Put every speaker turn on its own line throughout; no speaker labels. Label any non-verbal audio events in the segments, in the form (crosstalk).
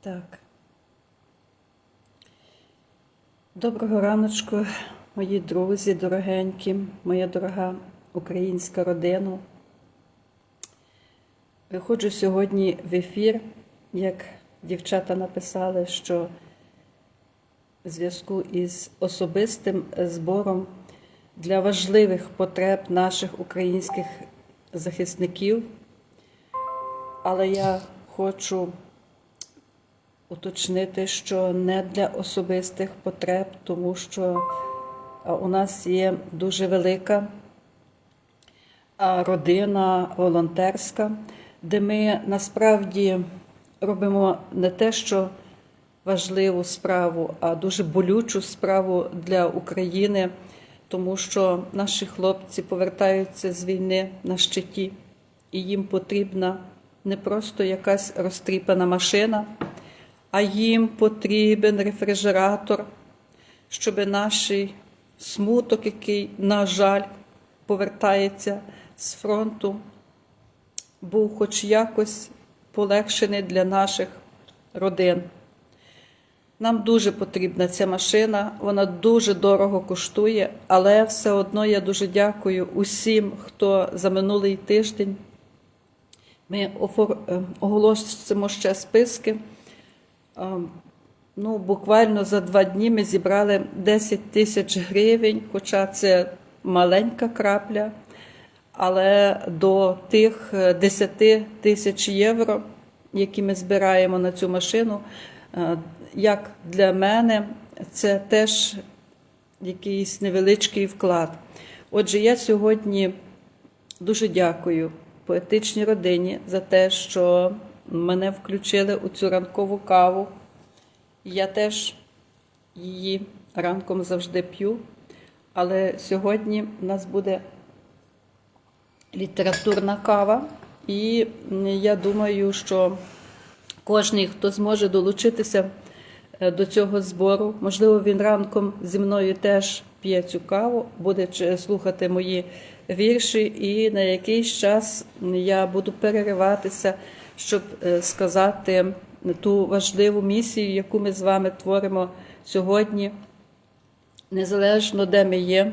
Так. Доброго раночку, мої друзі, дорогенькі, моя дорога українська родина. Виходжу сьогодні в ефір, як дівчата написали, що в зв'язку із особистим збором для важливих потреб наших українських захисників. Але я хочу уточнити, що не для особистих потреб, тому що у нас є дуже велика родина волонтерська, де ми насправді робимо не те, що важливу справу, а дуже болючу справу для України, тому що наші хлопці повертаються з війни на щиті, і їм потрібна не просто якась розтріпана машина, а їм потрібен рефрижератор, щоб наш смуток, який, на жаль, повертається з фронту, був хоч якось полегшений для наших родин. Нам дуже потрібна ця машина, вона дуже дорого коштує, але все одно я дуже дякую усім, хто за минулий тиждень. Ми е, оголосимо ще списки. Е, Ну, буквально за два дні ми зібрали 10 тисяч гривень, хоча це маленька крапля, але до тих е, 10 тисяч євро, які ми збираємо на цю машину, е, як для мене, це теж якийсь невеличкий вклад. Отже, я сьогодні дуже дякую поетичній родині за те, що мене включили у цю ранкову каву. Я теж її ранком завжди п'ю, але сьогодні в нас буде літературна кава, і я думаю, що кожен, хто зможе долучитися е, до цього збору, можливо, він ранком зі мною теж п'є цю каву, буде слухати мої вірші, і на якийсь час я буду перериватися, щоб е, сказати ту важливу місію, яку ми з вами творимо сьогодні, незалежно де ми є,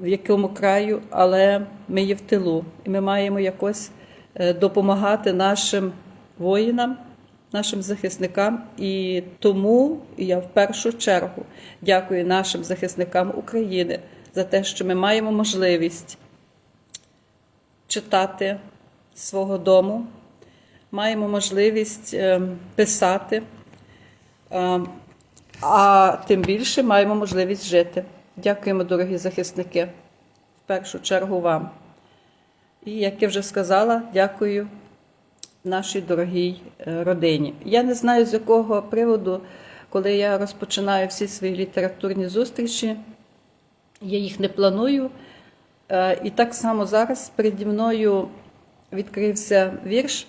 в якому краю, але ми є в тилу, і ми маємо якось е, допомагати нашим воїнам, нашим захисникам. І тому я в першу чергу дякую нашим захисникам України за те, що ми маємо можливість читати свого дому, маємо можливість е, писати, е, а тим більше маємо можливість жити. Дякуємо, дорогі захисники, в першу чергу вам. І, як я вже сказала, дякую нашій дорогій е, родині. Я не знаю, з якого приводу, коли я розпочинаю всі свої літературні зустрічі, я їх не планую. І так само зараз переді мною відкрився вірш,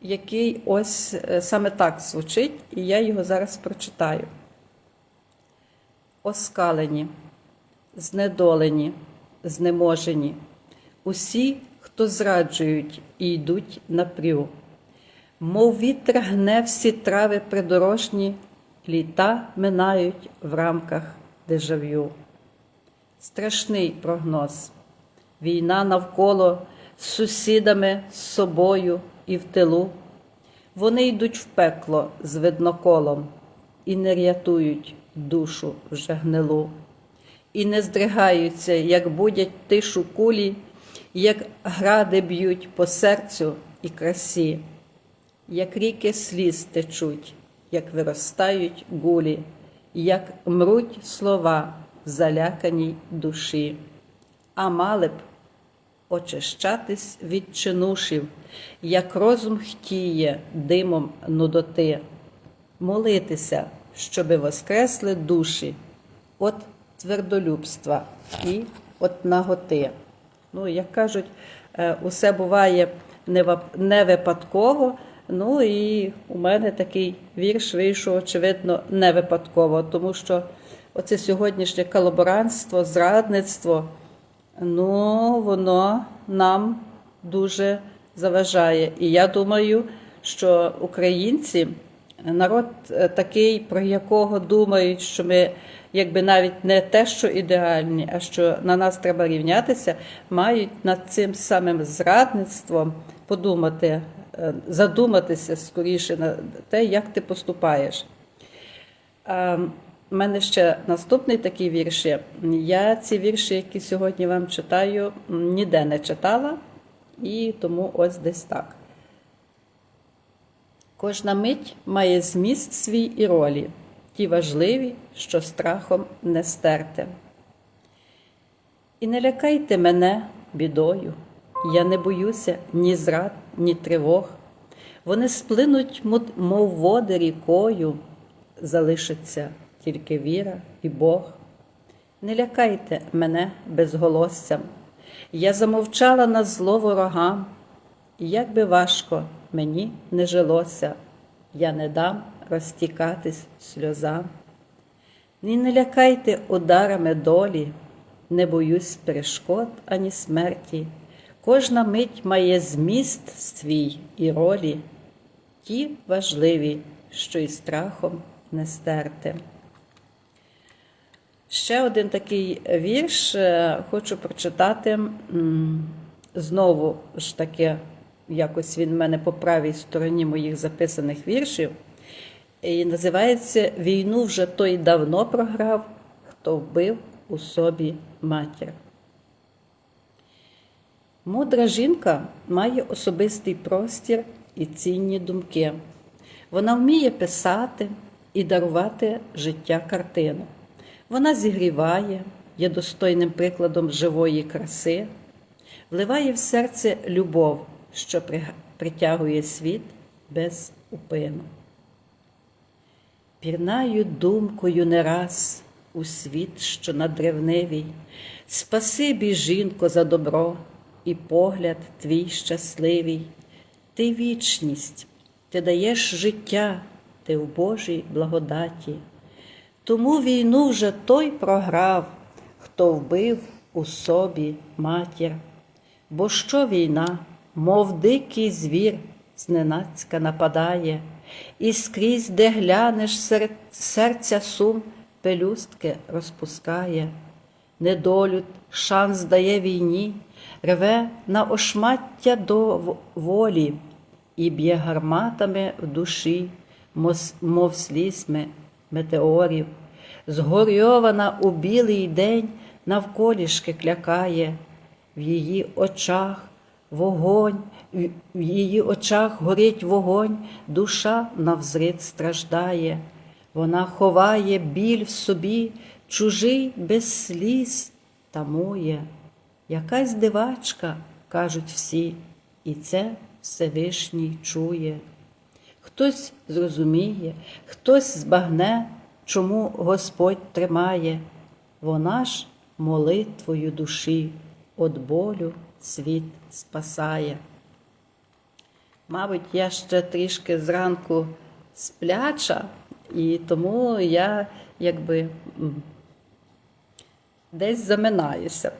який ось е, саме так звучить, і я його зараз прочитаю. Оскалені, знедолені, знеможені, усі, хто зраджують і йдуть напрю. Мов вітер гне всі трави придорожні, літа минають в рамках дежав'ю. Страшний прогноз. Війна навколо з сусідами, з собою і в тилу. Вони йдуть в пекло з видноколом і не рятують душу вже гнилу, і не здригаються, як будять тишу кулі, як гради б'ють по серцю і красі, як ріки сліз течуть, як виростають гулі, як мруть слова в заляканій душі, а мали б очищатись від чинушів, як розум хтіє димом нудоти, молитися, щоби воскресли душі от твердолюбства і от наготи. Ну, як кажуть, е, усе буває не випадково. Ну і у мене такий вірш вийшов, очевидно, не випадково, тому що оце сьогоднішнє колаборантство, зрадництво, ну, воно нам дуже заважає. І я думаю, що українці народ е, такий, про якого думають, що ми якби навіть не те, що ідеальні, а що на нас треба рівнятися, мають над цим самим зрадництвом подумати, е, задуматися скоріше на те, як ти поступаєш. У мене ще наступний такий вірш. Я ці вірші, які сьогодні вам читаю, ніде не читала, і тому ось десь так. Кожна мить має зміст свій і ролі, ті важливі, що страхом не стерти. І не лякайте мене бідою, я не боюся ні зрад, ні тривог. Вони сплинуть, мов води рікою, залишиться тільки віра і Бог. Не лякайте мене безголоссям, я замовчала на зло ворогам, і як би важко мені не жилося, я не дам розтікатись сльозам. Ні не лякайте ударами долі, не боюсь перешкод ані смерті. Кожна мить має зміст свій і ролі, ті важливі, що й страхом не стерти. Ще один такий вірш е, хочу прочитати. Знову ж таки, якось він в мене по правій стороні моїх записаних віршів. І називається Війну вже той давно програв, хто вбив у собі матір. Мудра жінка має особистий простір і цінні думки. Вона вміє писати і дарувати життя картину. Вона зігріває, є достойним прикладом живої краси, вливає в серце любов, що притягує світ без упину. Пірнаю думкою не раз у світ, що надревнивий. Спасибі, жінко, за добро і погляд твій щасливий. Ти вічність, ти даєш життя, ти в Божій благодаті. Тому війну вже той програв, хто вбив у собі матір. Бо що війна, мов дикий звір, зненацька нападає, і скрізь, де глянеш, серед серця сум пелюстки розпускає, недолю шанс дає війні, рве на ошмаття до волі і б'є гарматами в душі, мов слізьми метеорів, згорьована у білий день навколішки клякає, в її очах вогонь, в її очах горить вогонь, душа навзрит страждає, вона ховає біль в собі, чужий без сліз тамує. Якась дивачка, кажуть всі, і це Всевишній чує. Хтось зрозуміє, хтось збагне, чому Господь тримає, вона ж молитвою душі от болю світ спасає. Мабуть, я ще трішки зранку спляча, і тому я якби десь заминаюся.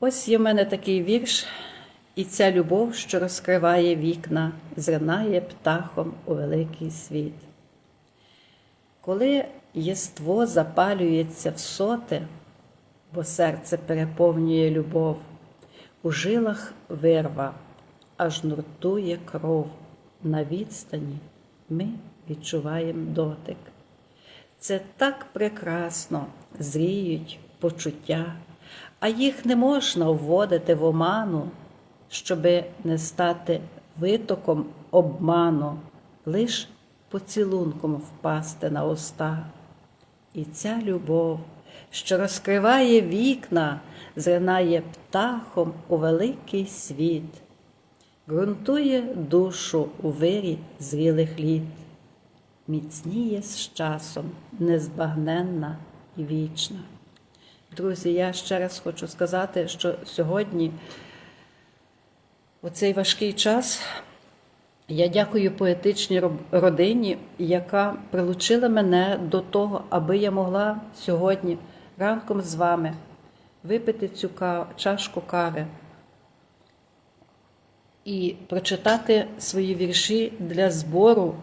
Ось є в мене такий вірш, і ця любов, що розкриває вікна, зринає птахом у великий світ. Коли єство запалюється в соти, бо серце переповнює любов, у жилах вирва, аж нуртує кров. На відстані ми відчуваємо дотик. Це так прекрасно зріють почуття, а їх не можна вводити в оману, щоби не стати витоком обману, лиш поцілунком впасти на уста. І ця любов, що розкриває вікна, зринає птахом у великий світ, ґрунтує душу у вирі зрілих літ, міцніє з часом, незбагненна і вічна. Друзі, я ще раз хочу сказати, що сьогодні, у цей важкий час, я дякую поетичній родині, яка прилучила мене до того, аби я могла сьогодні ранком з вами випити цю чашку кави і прочитати свої вірші для збору,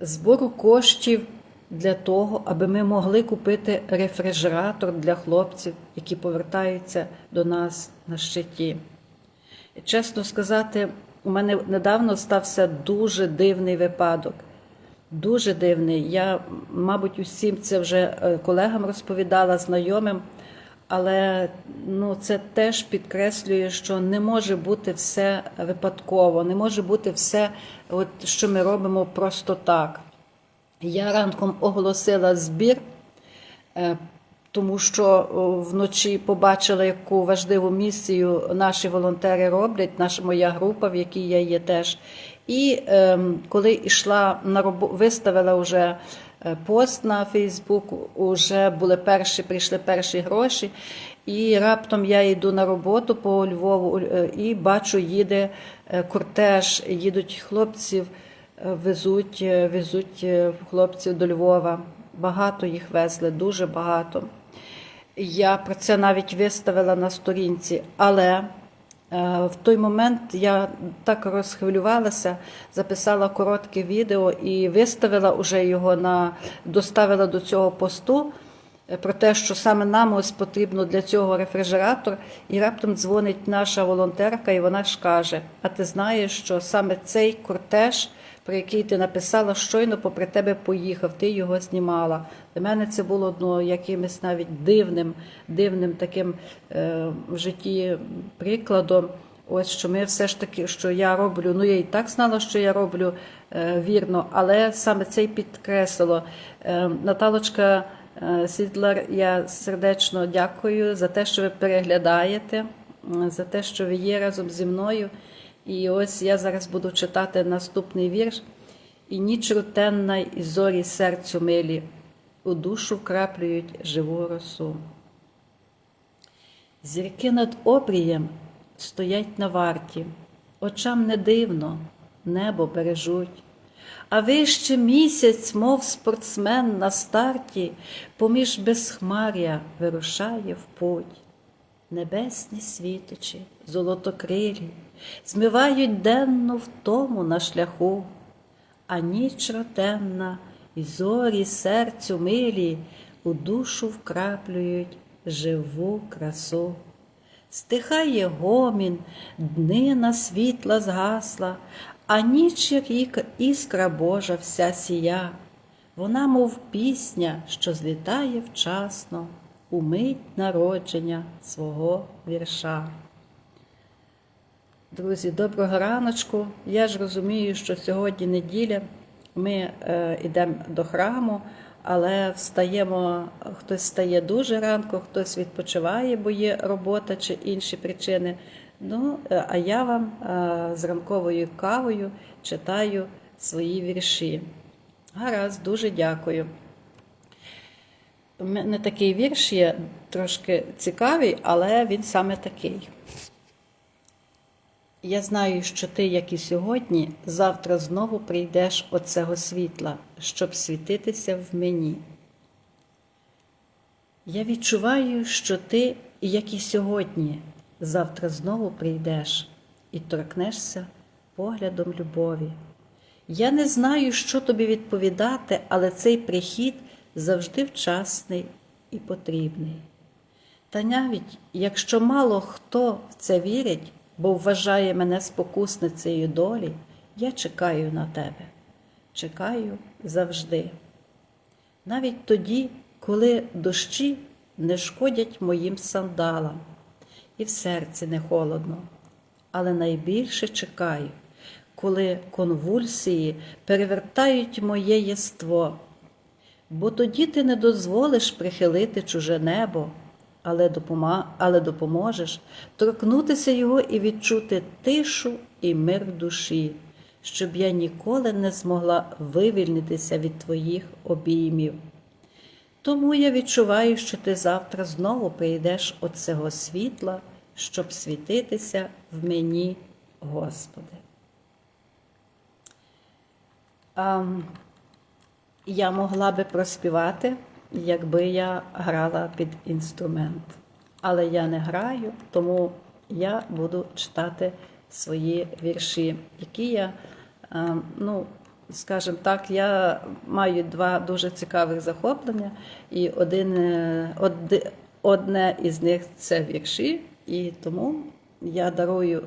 збору коштів для того, аби ми могли купити рефрижератор для хлопців, які повертаються до нас на щиті. Чесно сказати, у мене недавно стався дуже дивний випадок. Дуже дивний. Я, мабуть, усім це вже е, колегам розповідала, знайомим, але ну, це теж підкреслює, що не може бути все випадково, не може бути все, от, що ми робимо просто так. Я ранком оголосила збір, е, тому що вночі побачила, яку важливу місію наші волонтери роблять, наша моя група, в якій я є теж. І е, коли йшла на роботу, виставила вже е, пост на Фейсбук, вже були перші, прийшли перші гроші. І раптом я йду на роботу по Львову е, і бачу, їде е, кортеж, їдуть хлопців, везуть, везуть хлопців до Львова. Багато їх везли, дуже багато. Я про це навіть виставила на сторінці, але е, в той момент я так розхвилювалася, записала коротке відео і виставила уже його на доставила до цього посту е, про те, що саме нам ось потрібно для цього рефрижератор. І раптом дзвонить наша волонтерка, і вона ж каже: А ти знаєш, що саме цей кортеж, про який ти написала, щойно попри тебе поїхав, ти його знімала. Для мене це було ну, якимось навіть дивним, дивним таким е, в житті прикладом. Ось що ми все ж таки, що я роблю. Ну я і так знала, що я роблю е, вірно, але саме це й підкреслило. Е, Наталочка е, Сідлер, я сердечно дякую за те, що ви переглядаєте, за те, що ви є разом зі мною. І ось я зараз буду читати наступний вірш. І ніч рутенна, і зорі серцю милі, у душу вкраплюють живу росу. Зірки над обрієм стоять на варті, очам не дивно, небо бережуть. А вище місяць, мов спортсмен на старті, поміж безхмаря вирушає в путь. Небесні світочі, золотокрилі, змивають денну втому на шляху, а ніч ротенна і зорі серцю милі у душу вкраплюють живу красу. Стихає гомін, днина світла згасла, а ніч, як іскра Божа вся сія, вона, мов пісня, що злітає вчасно у мить народження свого вірша. Друзі, доброго раночку. Я ж розумію, що сьогодні неділя. Ми е, йдемо до храму, але встаємо, хтось стає дуже ранку, хтось відпочиває, бо є робота чи інші причини. Ну, е, а я вам е, з ранковою кавою читаю свої вірші. Гаразд, дуже дякую. У мене такий вірш є трошки цікавий, але він саме такий. Я знаю, що ти, як і сьогодні, завтра знову прийдеш от цього світла, щоб світитися в мені. Я відчуваю, що ти, як і сьогодні, завтра знову прийдеш і торкнешся поглядом любові. Я не знаю, що тобі відповідати, але цей прихід завжди вчасний і потрібний. Та навіть якщо мало хто в це вірить, бо вважає мене спокусницею долі, я чекаю на тебе, чекаю завжди. Навіть тоді, коли дощі не шкодять моїм сандалам, і в серці не холодно, але найбільше чекаю, коли конвульсії перевертають моє єство, бо тоді ти не дозволиш прихилити чуже небо, але, але допоможеш торкнутися його і відчути тишу і мир душі, щоб я ніколи не змогла вивільнитися від твоїх обіймів. Тому я відчуваю, що ти завтра знову прийдеш от цього світла, щоб світитися в мені, Господи. А, я могла би проспівати, якби я грала під інструмент. Але я не граю, тому я буду читати свої вірші, які я, е, ну, скажімо так, я маю два дуже цікавих захоплення, і один, е, одне із них це вірші, і тому я дарую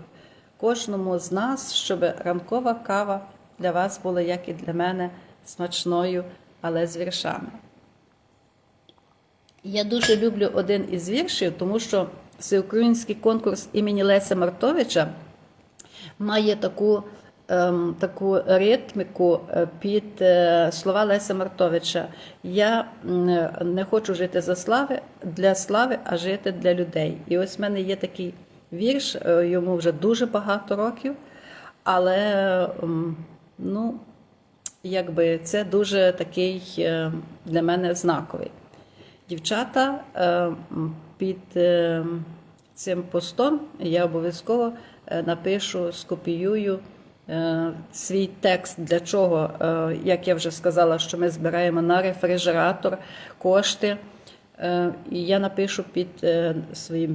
кожному з нас, щоб ранкова кава для вас була, як і для мене, смачною, але з віршами. Я дуже люблю один із віршів, тому що всеукраїнський конкурс імені Леся Мартовича має таку, ем, таку ритміку е, під е, слова Леся Мартовича. Я не хочу жити за слави для слави, а жити для людей. І ось в мене є такий вірш, е, йому вже дуже багато років, але ем, ну, якби це дуже такий е, для мене знаковий. Дівчата е, під е, цим постом я обов'язково напишу, скопіюю свій текст, для чого, як я вже сказала, що ми збираємо на рефрижератор кошти. І я напишу під своїм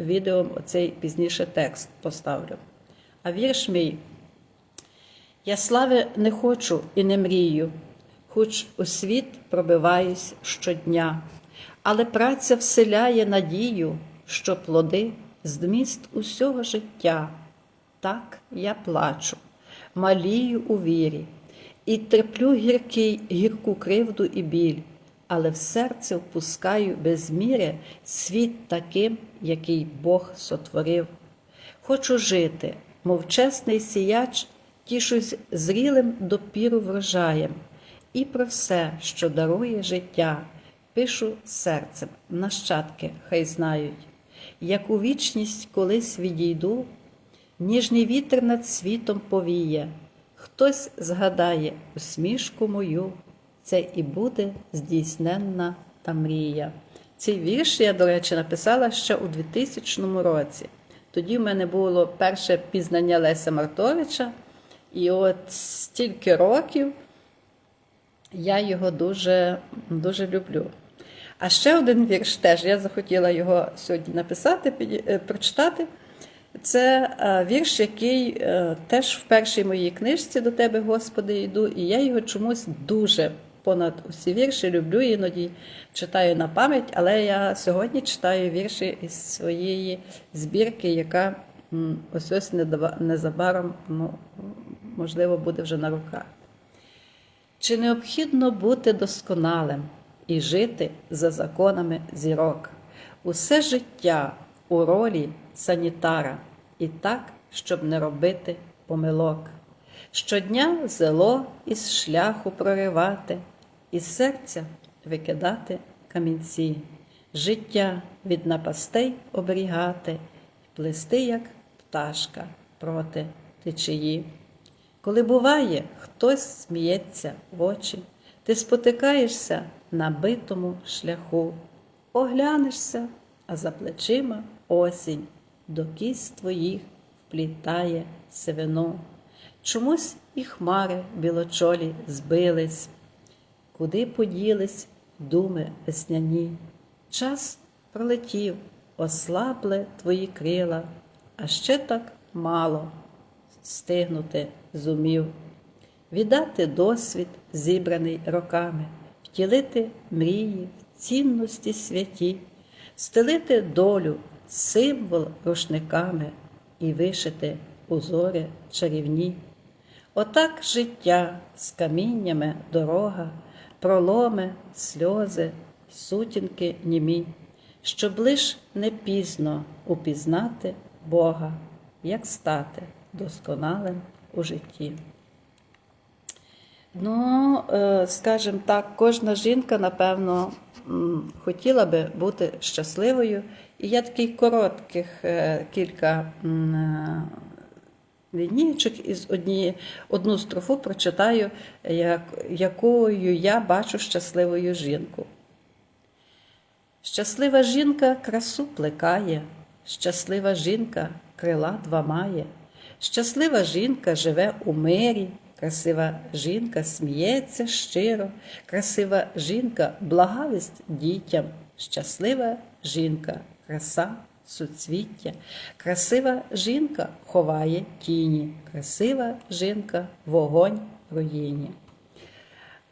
відео оцей пізніше текст поставлю. А вірш мій я слави не хочу і не мрію, хоч у світ пробиваюсь щодня, але праця вселяє надію, що плоди зміст усього життя. Так я плачу, малію у вірі, і терплю гіркий, гірку кривду і біль, але в серце впускаю без міри світ таким, який Бог сотворив. Хочу жити, мов чесний сіяч, тішусь зрілим допіру врожаєм, і про все, що дарує життя, пишу серцем, нащадки хай знають, як у вічність колись відійду, ніжний вітер над світом повіє, хтось згадає усмішку мою, це і буде здійсненна та мрія. Цей вірш я, до речі, написала ще у 2000 році. Тоді в мене було перше пізнання Леся Мартовича, і от стільки років я його дуже, дуже люблю. А ще один вірш теж я захотіла його сьогодні написати, піді- е, прочитати. Це е, вірш, який е, теж в першій моїй книжці до тебе, Господи, йду, і я його чомусь дуже понад усі вірші люблю, іноді читаю на пам'ять, але я сьогодні читаю вірші із своєї збірки, яка ось ось незабаром, ну, можливо, буде вже на руках. Чи необхідно бути досконалим і жити за законами зірок? Усе життя у ролі санітара, і так, щоб не робити помилок. Щодня зело із шляху проривати, із серця викидати камінці, життя від напастей оберігати, плести, як пташка проти течії. Коли буває, хтось сміється в очі, ти спотикаєшся на битому шляху, оглянешся, а за плечима осінь. До кіс твоїх вплітає сивину. Чомусь і хмари білочолі збились, куди поділись думи весняні. Час пролетів, ослабли твої крила, а ще так мало стигнути зумів, віддати досвід, зібраний роками, втілити мрії цінності святі, стелити долю, символ рушниками і вишити узори чарівні. Отак життя з каміннями дорога, проломи, сльози, сутінки німі, щоб лиш не пізно упізнати Бога, як стати досконалим у житті. Ну, е, скажімо так, кожна жінка, напевно, хотіла би бути щасливою. І я таких коротких е, кілька е, із однієї, одну строфу прочитаю, як, якою я бачу щасливою жінку. Щаслива жінка красу плекає, щаслива жінка крила два має, щаслива жінка живе у мирі, красива жінка сміється щиро, красива жінка благовість дітям, щаслива жінка краса суцвіття. Красива жінка ховає тіні, красива жінка вогонь руїні.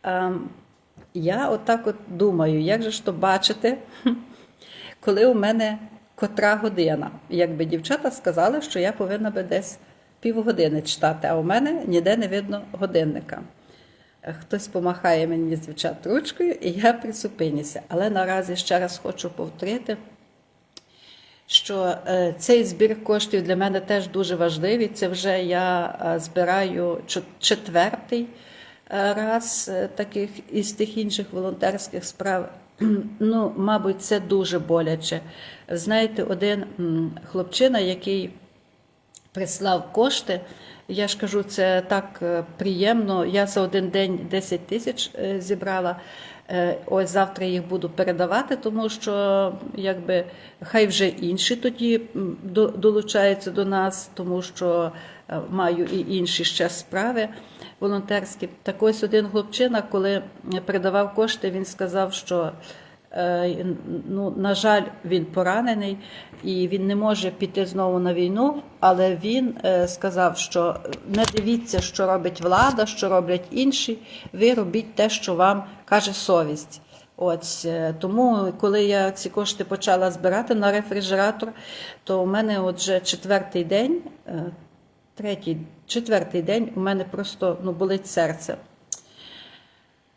Ем, я отак от думаю, як же ж то бачити, (laughs) коли у мене котра година. Якби дівчата сказали, що я повинна би десь півгодини читати, а у мене ніде не видно годинника. Е, Хтось помахає мені з ручкою, і я присупинюся. Але наразі ще раз хочу повторити, що е, цей збір коштів для мене теж дуже важливий. Це вже я е, збираю четвертий раз таких із тих інших волонтерських справ. (clears throat) Ну, мабуть, це дуже боляче. Знаєте, один хлопчина, який прислав кошти. Я ж кажу, це так е, приємно. Я за один день 10 тисяч е, зібрала. Е, Ось завтра їх буду передавати, тому що якби хай вже інші тоді долучаються до нас, тому що маю і інші ще справи волонтерські. Так ось один хлопчина, коли передавав кошти, він сказав, що Ну, на жаль, він поранений і він не може піти знову на війну. Але він е, сказав, що не дивіться, що робить влада, що роблять інші. Ви робіть те, що вам каже совість. Ось е, тому, коли я ці кошти почала збирати на рефрижератор, то у мене от вже четвертий день, е, третій, четвертий день у мене просто ну, болить серце.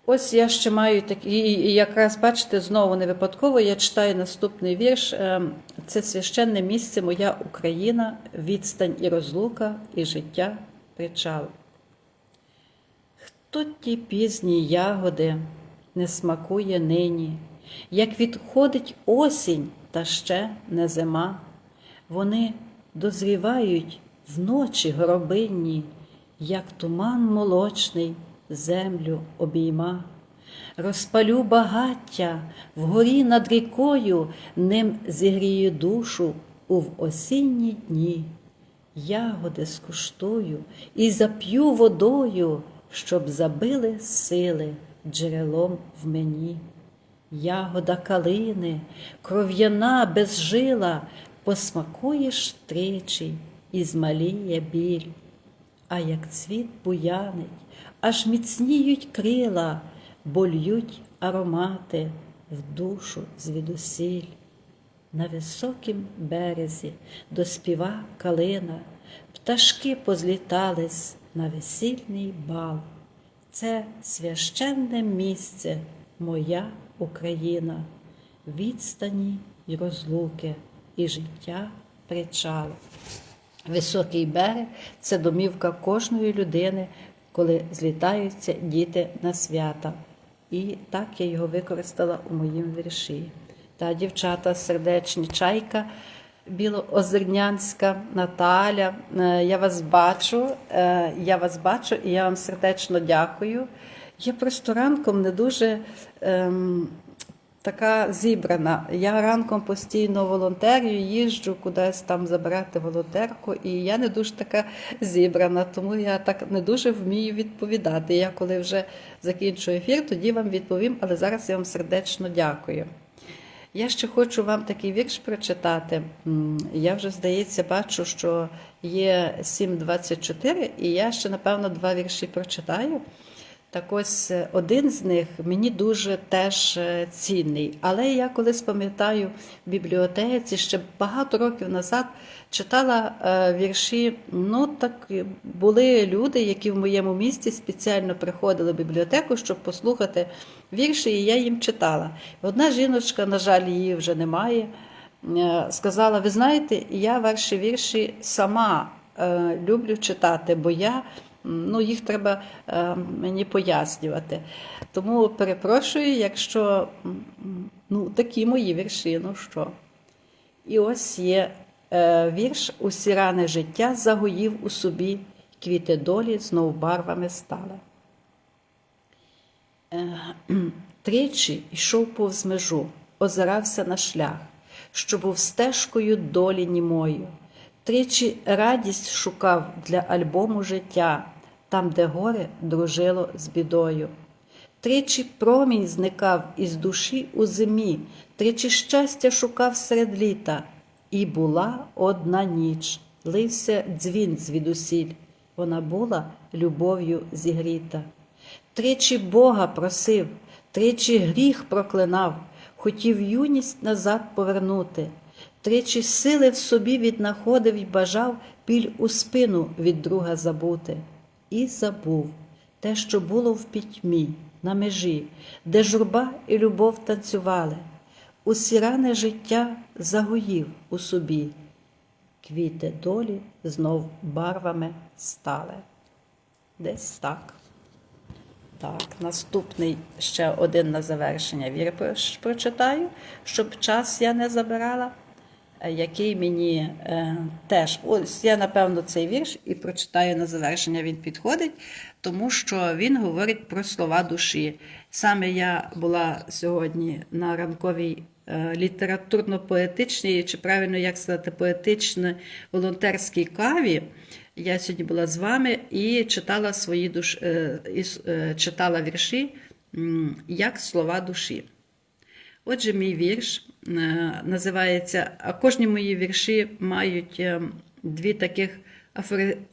Ось я ще маю такі, і якраз бачите, знову не випадково я читаю наступний вірш. Е, Це священне місце, моя Україна, відстань і розлука, і життя причал. Хто ті пізні ягоди не смакує нині, як відходить осінь, та ще не зима, вони дозрівають вночі гробинні, як туман молочний землю обійма. Розпалю багаття вгорі над рікою, ним зігрію душу у в осінні дні. Ягоди скуштую і зап'ю водою, щоб забили сили джерелом в мені. Ягода калини, кров'яна безжила, посмакуєш тричі і змаліє біль. А як цвіт буянить, аж міцніють крила, больють аромати в душу звідусіль. На високім березі доспіва калина, пташки позлітались на весільний бал. Це священне місце, моя Україна, відстані й розлуки, і життя причал. Високий берег це домівка кожної людини, коли злітаються діти на свята. І так я його використала у моїм вірші. Та дівчата сердечні чайка білоозернянська Наталя. е, Я вас бачу, е, я вас бачу і я вам сердечно дякую. Я просто ранком не дуже. Ем, така зібрана. Я ранком постійно волонтерю, їжджу кудись там забирати волонтерку, і я не дуже така зібрана, тому я так не дуже вмію відповідати. Я коли вже закінчу ефір, тоді вам відповім, але зараз я вам сердечно дякую. Я ще хочу вам такий вірш прочитати. Я вже, здається, бачу, що є 7.24, і я ще, напевно, два вірші прочитаю. Так ось е, один з них мені дуже теж е, цінний. Але я колись пам'ятаю в бібліотеці ще багато років назад читала е, вірші. Ну так були люди, які в моєму місті спеціально приходили в бібліотеку, щоб послухати вірші, і я їм читала. Одна жіночка, на жаль, її вже немає. Сказала: ви знаєте, я ваші вірші сама люблю читати, бо я ну, їх треба е, мені пояснювати. Тому перепрошую, якщо ну, такі мої вірші, ну що. І ось є е, вірш Усі рани життя загоїв у собі, квіти долі знов барвами стали. Е, Тричі йшов повз межу, озирався на шлях, що був стежкою долі німою. Тричі радість шукав для альбому життя, там, де горе дружило з бідою. Тричі промінь зникав із душі у зимі, тричі щастя шукав серед літа, І була одна ніч, лився дзвін звідусіль. Вона була любов'ю зігріта. Тричі Бога просив, тричі гріх проклинав, хотів юність назад повернути, тричі сили в собі віднаходив і бажав біль у спину від друга забути. І забув те, що було в пітьмі, на межі, де журба і любов танцювали. Усі рани життя загоїв у собі. Квіти долі знов барвами стали. Десь так. Так, наступний ще один на завершення вір прочитаю, щоб час я не забирала, який мені е, теж. Ось я, напевно, цей вірш і прочитаю на завершення. Він підходить, тому що він говорить про слова душі. Саме я була сьогодні на ранковій е, літературно-поетичній, чи правильно як сказати, поетично волонтерській каві. Я сьогодні була з вами і читала свої душ... е, і е, читала вірші як слова душі. Отже, мій вірш е, називається, а кожні мої вірші мають е, дві таких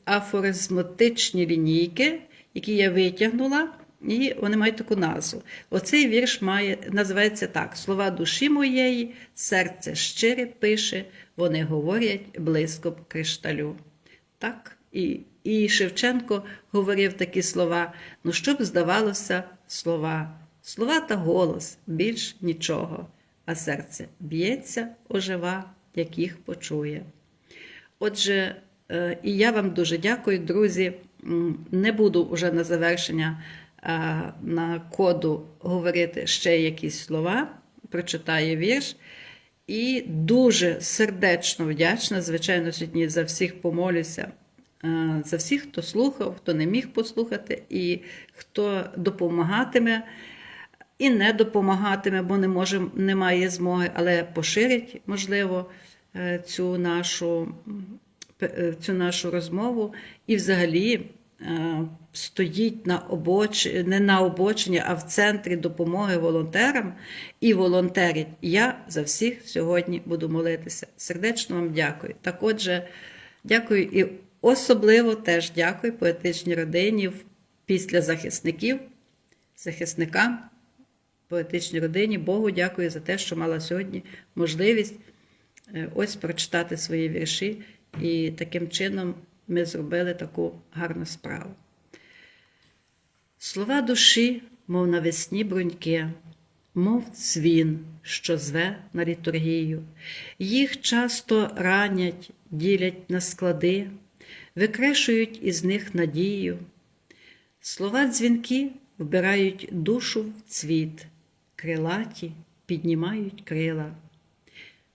афоризматичні лінійки, які я витягнула, і вони мають таку назву. Оцей вірш має, називається так: Слова душі моєї, серце щире пише, вони говорять близько кришталю. Так, і, і Шевченко говорив такі слова. Ну, щоб здавалося, слова, слова та голос, більш нічого, а серце б'ється, ожива, як їх почує. Отже, е, і я вам дуже дякую, друзі. Не буду вже на завершення е, на коду говорити ще якісь слова, прочитаю вірш. І дуже сердечно вдячна, звичайно, сьогодні за всіх помолюся, е, за всіх, хто слухав, хто не міг послухати, і хто допомагатиме і не допомагатиме, бо не може, немає змоги, але поширить, можливо, е, цю нашу, е, цю нашу розмову і взагалі е, стоїть на обоч... не на обочині, а в центрі допомоги волонтерам і волонтерить. Я за всіх сьогодні буду молитися. Сердечно вам дякую. Так отже, дякую і особливо теж дякую поетичній родині після захисників, захисникам поетичній родині. Богу дякую за те, що мала сьогодні можливість е, ось прочитати свої вірші, і таким чином ми зробили таку гарну справу. Слова душі, мов навесні бруньки, мов дзвін, що зве на літургію. Їх часто ранять, ділять на склади, викрешують із них надію. Слова дзвінки вбирають душу в цвіт, крилаті піднімають крила.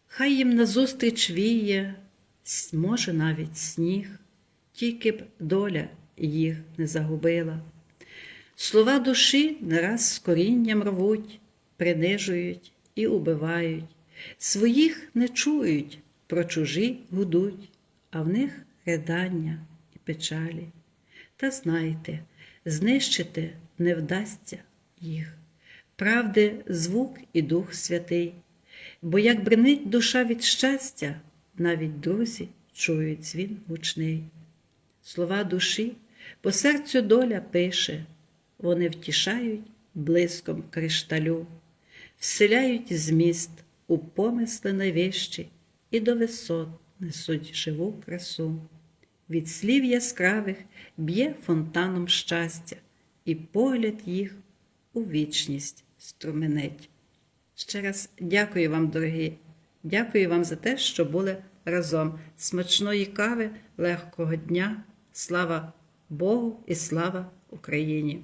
Хай їм назустріч віє, може навіть сніг, тільки б доля їх не загубила. Слова душі не раз з корінням рвуть, принижують і убивають. Своїх не чують, про чужі гудуть, а в них ридання і печалі. Та знайте, знищити не вдасться їх. Правди звук і Дух Святий, бо як бренить душа від щастя, навіть друзі чують дзвін гучний. Слова душі по серцю доля пише, вони втішають блиском кришталю, вселяють зміст у помисли найвищі і до висот несуть живу красу. Від слів яскравих б'є фонтаном щастя, і погляд їх у вічність струменить. Ще раз дякую вам, дорогі. Дякую вам за те, що були разом. Смачної кави, легкого дня. Слава Богу і слава Україні!